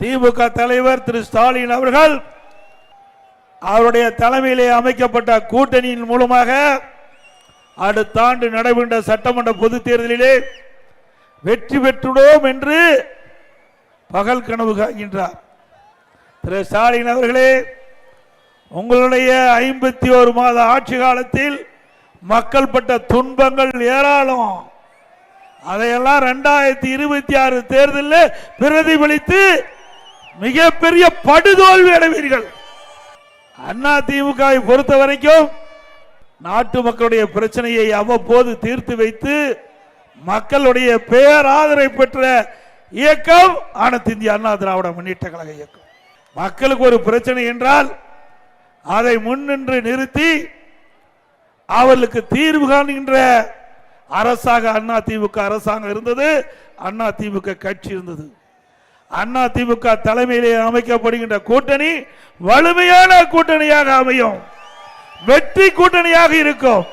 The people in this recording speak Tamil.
திமுக தலைவர் திரு ஸ்டாலின் அவர்கள் அவருடைய தலைமையிலே அமைக்கப்பட்ட கூட்டணியின் மூலமாக அடுத்த ஆண்டு நடைபெற்ற சட்டமன்ற பொதுத் தேர்தலிலே வெற்றி பெற்றுடோம் என்று பகல் கனவு காண்கின்றார் திரு ஸ்டாலின் அவர்களே உங்களுடைய ஐம்பத்தி ஒரு மாத ஆட்சி காலத்தில் மக்கள் பட்ட துன்பங்கள் ஏராளம். அதையெல்லாம் ரெண்டாயிரத்தி இருபத்தி ஆறு தேர்தலில் பிரதிபலித்து மிகப்பெரிய படுதோல்வி அடைவீர்கள். அண்ணா திமுகவை பொறுத்த வரைக்கும் நாட்டு மக்களுடைய பிரச்சனையை அவ்வப்போது தீர்த்து வைத்து மக்களுடைய பேராதரவை பெற்ற இயக்கம் அனைத்து இந்திய அண்ணா திராவிட முன்னேற்ற கழக இயக்கம். மக்களுக்கு ஒரு பிரச்சனை என்றால் அதை முன்னின்று நிறுத்தி அவர்களுக்கு தீர்வு காண்கின்ற அரசாக அண்ணா திமுக அரசாங்கம் இருந்தது அண்ணா திமுக கட்சி இருந்தது. அண்ணா திமுக தலைமையிலே அமைக்கப்படுகின்ற கூட்டணி வலிமையான கூட்டணியாக அமையும். வெற்றி கூட்டணியாக இருக்கும்.